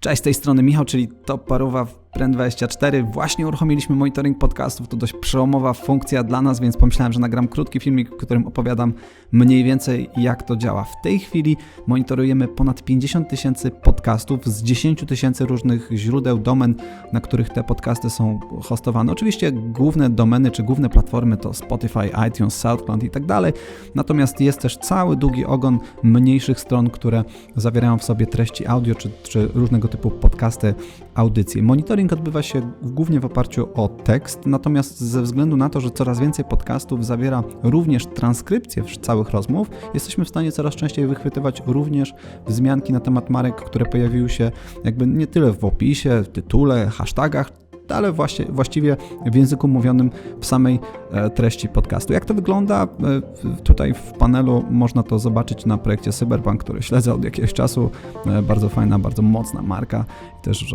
Cześć, z tej strony Michał, czyli Top Paruwa. Trend24. Właśnie uruchomiliśmy monitoring podcastów, to dość przełomowa funkcja dla nas, więc pomyślałem, że nagram krótki filmik, w którym opowiadam mniej więcej jak to działa. W tej chwili monitorujemy ponad 50 tysięcy podcastów z 10 tysięcy różnych źródeł, domen, na których te podcasty są hostowane. Oczywiście główne domeny czy główne platformy to Spotify, iTunes, SoundCloud i tak dalej, natomiast jest też cały długi ogon mniejszych stron, które zawierają w sobie treści audio czy, czy różnego typu podcasty, audycje. Monitoring odbywa się głównie w oparciu o tekst, natomiast ze względu na to, że coraz więcej podcastów zawiera również transkrypcje całych rozmów, jesteśmy w stanie coraz częściej wychwytywać również wzmianki na temat marek, które pojawiły się jakby nie tyle w opisie, w tytule, hashtagach, ale właśnie, właściwie w języku mówionym w samej e, treści podcastu. Jak to wygląda? E, tutaj w panelu można to zobaczyć na projekcie Cyberpunk, który śledzę od jakiegoś czasu. E, bardzo fajna, bardzo mocna marka też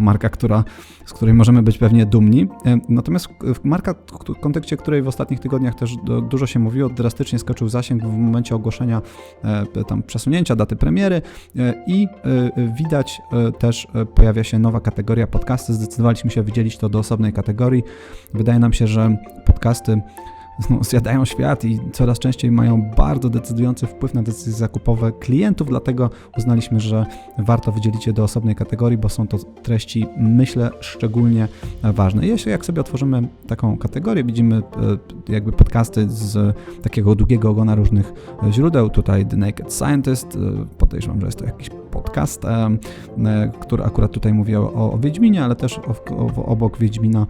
marka, która, z której możemy być pewnie dumni. Natomiast marka, w kontekście której w ostatnich tygodniach też dużo się mówiło, drastycznie skoczył zasięg w momencie ogłoszenia tam przesunięcia daty premiery i widać też pojawia się nowa kategoria podcasty. Zdecydowaliśmy się wydzielić to do osobnej kategorii. Wydaje nam się, że podcasty no, zjadają świat i coraz częściej mają bardzo decydujący wpływ na decyzje zakupowe klientów, dlatego uznaliśmy, że warto wydzielić je do osobnej kategorii, bo są to treści, myślę, szczególnie ważne. Jeśli jak sobie otworzymy taką kategorię, widzimy e, jakby podcasty z takiego długiego ogona różnych źródeł, tutaj The Naked Scientist, e, podejrzewam, że jest to jakiś podcast, e, który akurat tutaj mówi o, o Wiedźminie, ale też o, o, obok Wiedźmina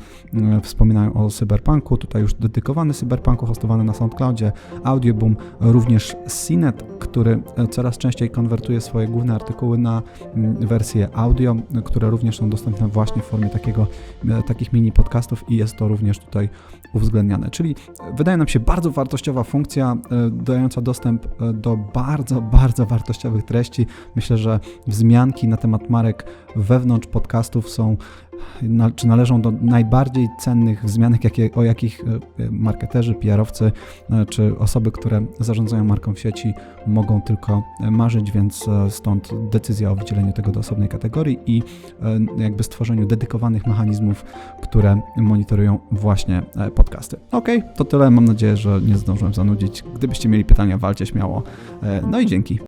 wspominają o cyberpunku, tutaj już dedykowany cyberpunk cyberpunku hostowany na SoundCloudzie, Audioboom, również CNET, który e, coraz częściej konwertuje swoje główne artykuły na mm, wersje audio, które również są dostępne właśnie w formie takiego, e, takich mini podcastów i jest to również tutaj uwzględniane. Czyli wydaje nam się bardzo wartościowa funkcja, e, dająca dostęp do bardzo, bardzo wartościowych treści. Myślę, że wzmianki na temat marek wewnątrz podcastów są czy należą do najbardziej cennych wzmianek, jakie, o jakich e, marketerzy, PR-owcy e, czy osoby, które zarządzają marką w sieci mogą tylko e, marzyć, więc stąd decyzja o wydzieleniu tego do osobnej kategorii i jakby stworzeniu dedykowanych mechanizmów, które monitorują właśnie podcasty. Ok, to tyle. Mam nadzieję, że nie zdążyłem zanudzić. Gdybyście mieli pytania, walcie śmiało. No i dzięki.